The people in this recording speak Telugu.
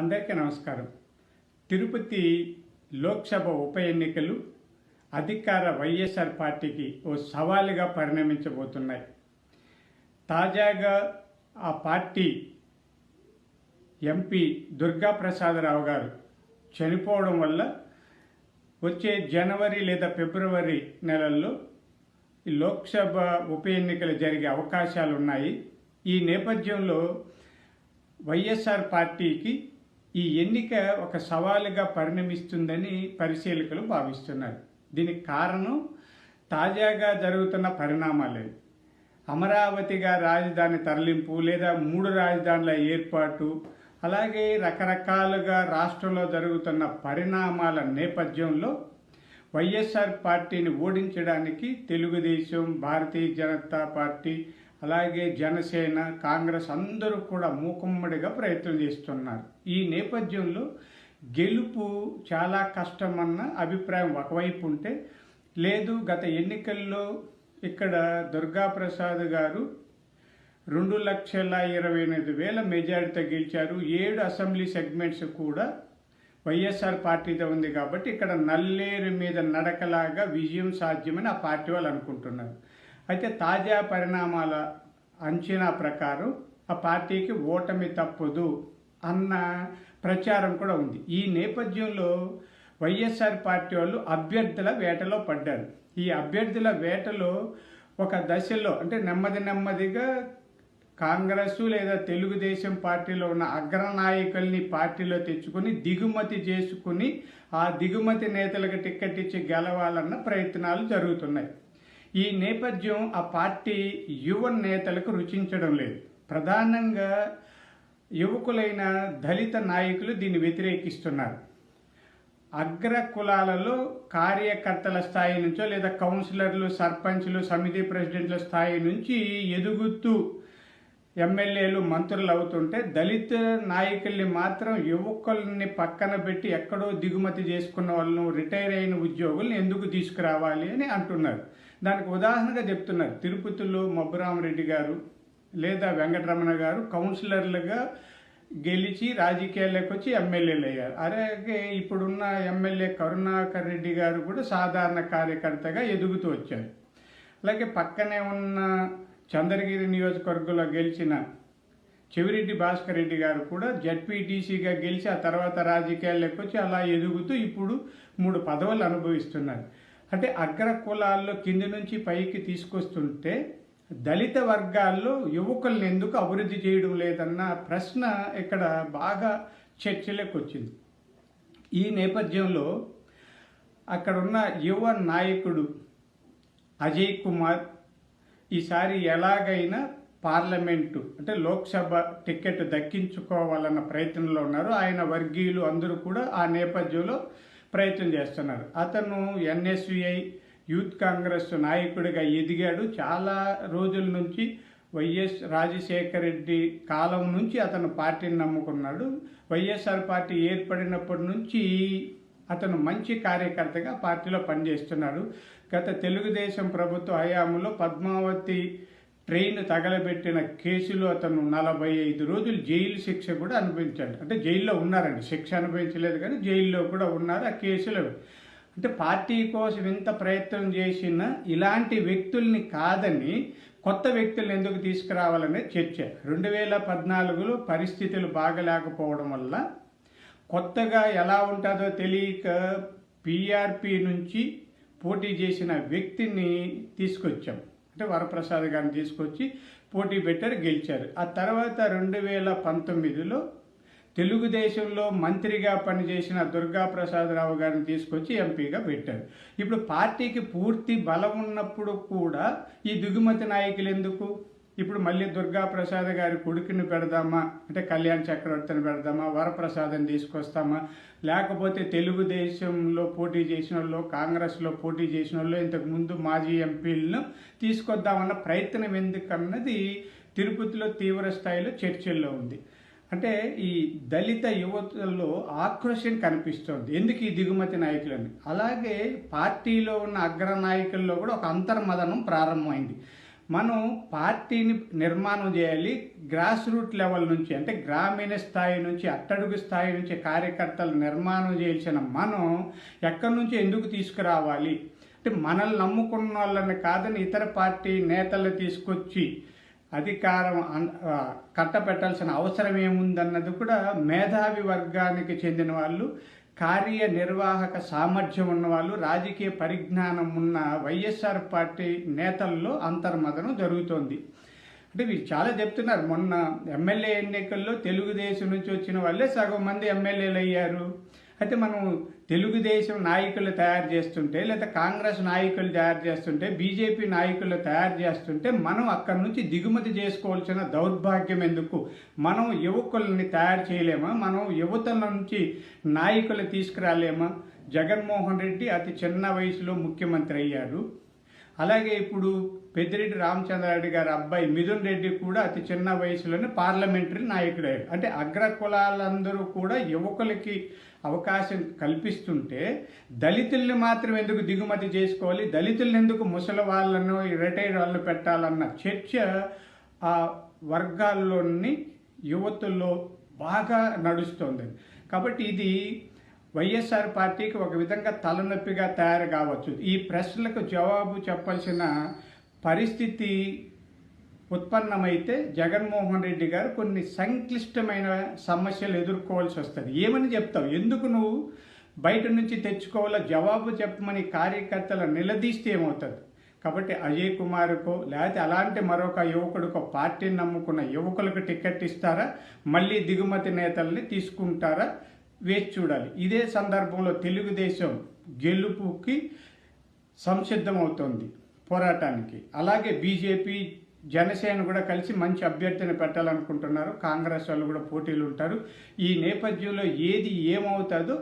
అందరికీ నమస్కారం. తిరుపతి లోక్సభ ఉప ఎన్నికలు అధికార వైఎస్ఆర్ పార్టీకి ఓ సవాలుగా పరిణమించబోతున్నాయి. తాజాగా ఆ పార్టీ ఎంపీ దుర్గా ప్రసాదరావు గారు చనిపోవడం వల్ల వచ్చే జనవరి లేదా ఫిబ్రవరి నెలల్లో లోక్సభ ఉప ఎన్నికలు జరిగే అవకాశాలు ఉన్నాయి ఈ నేపథ్యంలో వైఎస్ఆర్ పార్టీకి ఈ ఎన్నిక ఒక సవాలుగా పరిణమిస్తుందని పరిశీలకులు భావిస్తున్నారు. దీనికి కారణం తాజాగా జరుగుతున్న పరిణామాలే. అమరావతిగా రాజధాని తరలింపు లేదా మూడు రాజధానుల ఏర్పాటు అలాగే రకరకాలుగా రాష్ట్రంలో జరుగుతున్న పరిణామాల నేపథ్యంలో వైఎస్ఆర్ పార్టీని ఓడించడానికి తెలుగుదేశం భారతీయ జనతా పార్టీ అలాగే జనసేన కాంగ్రెస్ అందరూ కూడా మూకుమ్మడిగా ప్రయత్నం చేస్తున్నారు. ఈ నేపథ్యంలో గెలుపు చాలా కష్టమన్న అభిప్రాయం ఒకవైపు ఉంటే లేదు గత ఎన్నికల్లో ఇక్కడ దుర్గాప్రసాద్ గారు రెండు లక్షల ఇరవై ఎనిమిది వేల మెజారిటీతో గెలిచారు. ఏడు అసెంబ్లీ సెగ్మెంట్స్ కూడా వైఎస్ఆర్ పార్టీతో ఉంది కాబట్టి ఇక్కడ నల్లేరు మీద నడకలాగా విజయం సాధ్యమని ఆ పార్టీ వాళ్ళు అనుకుంటున్నారు. అయితే తాజా పరిణామాల అంచనా ప్రకారం ఆ పార్టీకి ఓటమి తప్పదు అన్న ప్రచారం కూడా ఉంది. ఈ నేపథ్యంలో వైఎస్ఆర్ పార్టీ వాళ్ళు అభ్యర్థుల వేటలో పడ్డారు. ఈ అభ్యర్థుల వేటలో ఒక దశలో అంటే నెమ్మది నెమ్మదిగా కాంగ్రెస్ లేదా తెలుగుదేశం పార్టీలో ఉన్న అగ్రనాయకుల్ని పార్టీలో తెచ్చుకొని దిగుమతి చేసుకుని ఆ దిగుమతి నేతలకు టిక్కెట్ ఇచ్చి గెలవాలన్న ప్రయత్నాలు జరుగుతున్నాయి. ఈ నేపథ్యం ఆ పార్టీ యువ నేతలకు రుచించడం లేదు. ప్రధానంగా యువకులైన దళిత నాయకులు దీన్ని వ్యతిరేకిస్తున్నారు. అగ్ర కులాలలో కార్యకర్తల స్థాయి నుంచో లేదా కౌన్సిలర్లు సర్పంచ్లు సమితి ప్రెసిడెంట్ల స్థాయి నుంచి ఎదుగుతూ ఎమ్మెల్యేలు మంత్రులు అవుతుంటే దళిత నాయకుల్ని మాత్రం యువకుల్ని పక్కన పెట్టి ఎక్కడో దిగుమతి చేసుకున్న వాళ్ళను రిటైర్ అయిన ఉద్యోగుల్ని ఎందుకు తీసుకురావాలి అని అంటున్నారు. దానికి ఉదాహరణగా చెప్తున్నారు. తిరుపతిలో మబ్బురామరెడ్డి గారు లేదా వెంకటరమణ గారు కౌన్సిలర్లుగా గెలిచి రాజకీయాల్లోకి వచ్చి ఎమ్మెల్యేలు అయ్యారు. అలాగే ఇప్పుడున్న ఎమ్మెల్యే కరుణాకర్ రెడ్డి గారు కూడా సాధారణ కార్యకర్తగా ఎదుగుతూ వచ్చారు. అలాగే పక్కనే ఉన్న చంద్రగిరి నియోజకవర్గంలో గెలిచిన చెవిరెడ్డి భాస్కర్ రెడ్డి గారు కూడా జడ్పీటీసీగా గెలిచి ఆ తర్వాత రాజకీయాల్లోకి వచ్చి అలా ఎదుగుతూ ఇప్పుడు మూడు పదవులు అనుభవిస్తున్నారు. అంటే అగ్ర కులాల్లో కింది నుంచి పైకి తీసుకొస్తుంటే దళిత వర్గాల్లో యువకుల్ని ఎందుకు అభివృద్ధి చేయడం లేదన్న ప్రశ్న ఇక్కడ బాగా చర్చలోకి వచ్చింది ఈ నేపథ్యంలో అక్కడున్న యువ నాయకుడు అజయ్ కుమార్ ఈసారి ఎలాగైనా పార్లమెంటు అంటే లోక్సభ టికెట్ దక్కించుకోవాలన్న ప్రయత్నంలో ఉన్నారు. ఆయన వర్గీయులు అందరూ కూడా ఆ నేపథ్యంలో ప్రయత్నం చేస్తున్నారు. అతను ఎన్ఎస్విఐ యూత్ కాంగ్రెస్ నాయకుడిగా ఎదిగాడు. చాలా రోజుల నుంచి వైఎస్ రాజశేఖర రెడ్డి కాలం నుంచి అతను పార్టీని నమ్ముకున్నాడు. వైఎస్ఆర్ పార్టీ ఏర్పడినప్పటి నుంచి అతను మంచి కార్యకర్తగా పార్టీలో పనిచేస్తున్నాడు. గత తెలుగుదేశం ప్రభుత్వ హయాంలో పద్మావతి ట్రైన్ తగలబెట్టిన కేసులో అతను నలభై ఐదు రోజులు జైలు శిక్ష కూడా అనుభవించాడు. అంటే జైల్లో ఉన్నారండి. శిక్ష అనుభవించలేదు కానీ జైల్లో కూడా ఉన్నారు ఆ కేసులో. అంటే పార్టీ కోసం ఎంత ప్రయత్నం చేసినా ఇలాంటి వ్యక్తుల్ని కాదని కొత్త వ్యక్తులను ఎందుకు తీసుకురావాలనే చర్చ. రెండు వేల పద్నాలుగులో పరిస్థితులు బాగలేకపోవడం వల్ల కొత్తగా ఎలా ఉంటుందో తెలియక పీఆర్పి నుంచి పోటీ చేసిన వ్యక్తిని తీసుకొచ్చాం. అంటే వరప్రసాద్ గారిని తీసుకొచ్చి పోటీ పెట్టారు గెలిచారు. ఆ తర్వాత రెండు వేల పంతొమ్మిదిలో తెలుగుదేశంలో మంత్రిగా పనిచేసిన దుర్గా ప్రసాదరావు గారిని తీసుకొచ్చి ఎంపీగా పెట్టారు. ఇప్పుడు పార్టీకి పూర్తి బలం ఉన్నప్పుడు కూడా ఈ దిగుమతి నాయకులు ఎందుకు? ఇప్పుడు మళ్ళీ దుర్గా ప్రసాద్ గారి కొడుకుని పెడదామా? అంటే కళ్యాణ్ చక్రవర్తిని పెడదామా? వరప్రసాద్ని తీసుకొస్తామా? లేకపోతే తెలుగుదేశంలో పోటీ చేసిన వాళ్ళు కాంగ్రెస్లో పోటీ చేసిన వాళ్ళు ఇంతకు ముందు మాజీ ఎంపీలను తీసుకొద్దామన్న ప్రయత్నం ఎందుకన్నది తిరుపతిలో తీవ్ర స్థాయిలో చర్చల్లో ఉంది. అంటే ఈ దళిత యువతలో ఆక్రోషం కనిపిస్తోంది. ఎందుకు ఈ దిగుమతి నాయకులని? అలాగే పార్టీలో ఉన్న అగ్ర నాయకుల్లో కూడా ఒక అంతర్మదనం ప్రారంభమైంది. మనం పార్టీని నిర్మాణం చేయాలి గ్రాస్ రూట్ లెవెల్ నుంచి అంటే గ్రామీణ స్థాయి నుంచి అట్టడుగు స్థాయి నుంచి కార్యకర్తలు నిర్మాణం చేయాల్సిన మనం ఎక్కడి నుంచి ఎందుకు తీసుకురావాలి? అంటే మనల్ని నమ్ముకున్న వాళ్ళని కాదని ఇతర పార్టీ నేతలు తీసుకొచ్చి అధికారం కట్టపెట్టాల్సిన అవసరం ఏముందన్నది కూడా మేధావి వర్గానికి చెందిన వాళ్ళు కార్యనిర్వాహక సామర్థ్యం ఉన్న వాళ్ళు రాజకీయ పరిజ్ఞానం ఉన్న వైఎస్ఆర్ పార్టీ నేతల్లో అంతర్మదనం జరుగుతోంది. అంటే వీళ్ళు చాలా చెప్తున్నారు మొన్న ఎమ్మెల్యే ఎన్నికల్లో తెలుగుదేశం నుంచి వచ్చిన వాళ్ళే సగం మంది ఎమ్మెల్యేలు అయ్యారు అయితే మనం తెలుగుదేశం నాయకులు తయారు చేస్తుంటే లేదా కాంగ్రెస్ నాయకులు తయారు చేస్తుంటే బీజేపీ నాయకులు తయారు చేస్తుంటే మనం అక్కడి నుంచి దిగుమతి చేసుకోవాల్సిన దౌర్భాగ్యం ఎందుకు? మనం యువకుల్ని తయారు చేయలేమా? మనం యువతల నుంచి నాయకులు తీసుకురాలేమా? జగన్మోహన్ రెడ్డి అతి చిన్న వయసులో ముఖ్యమంత్రి అయ్యారు అలాగే ఇప్పుడు పెద్దిరెడ్డి రామచంద్రారెడ్డి గారి అబ్బాయి మిథున్ రెడ్డి కూడా అతి చిన్న వయసులోనే పార్లమెంటరీ నాయకుడే. అంటే అగ్ర కులాలందరూ కూడా యువకులకి అవకాశం కల్పిస్తుంటే దళితుల్ని మాత్రం ఎందుకు దిగుమతి చేసుకోవాలి? దళితుల్ని ఎందుకు ముసలి వాళ్ళను రిటైర్ వాళ్ళు పెట్టాలన్న చర్చ ఆ వర్గాల్లోని యువతుల్లో బాగా నడుస్తుంది. కాబట్టి ఇది వైఎస్ఆర్ పార్టీకి ఒక విధంగా తలనొప్పిగా తయారు కావచ్చు. ఈ ప్రశ్నలకు జవాబు చెప్పాల్సిన పరిస్థితి ఉత్పన్నమైతే జగన్మోహన్ రెడ్డి గారు కొన్ని సంక్లిష్టమైన సమస్యలు ఎదుర్కోవాల్సి వస్తుంది. ఏమని చెప్తావు? ఎందుకు నువ్వు బయట నుంచి తెచ్చుకోవాలో జవాబు చెప్పమని కార్యకర్తలు నిలదీస్తే ఏమవుతుంది? కాబట్టి అజయ్ కుమార్కో లేకపోతే అలాంటి మరొక యువకుడికో పార్టీని నమ్ముకున్న యువకులకు టికెట్ ఇస్తారా? మళ్ళీ దిగుమతి నేతల్ని తీసుకుంటారా? వేచి చూడాలి. ఇదే సందర్భంలో తెలుగుదేశం గెలుపుకి సంసిద్ధమవుతోంది పోరాటానికి. అలాగే బీజేపీ జనసేన కూడా కలిసి మంచి అభ్యర్థిని పెట్టాలనుకుంటున్నారు. కాంగ్రెస్ వాళ్ళు కూడా పోటీలు ఉంటారు ఈ నేపథ్యంలో ఏది ఏమవుతుందో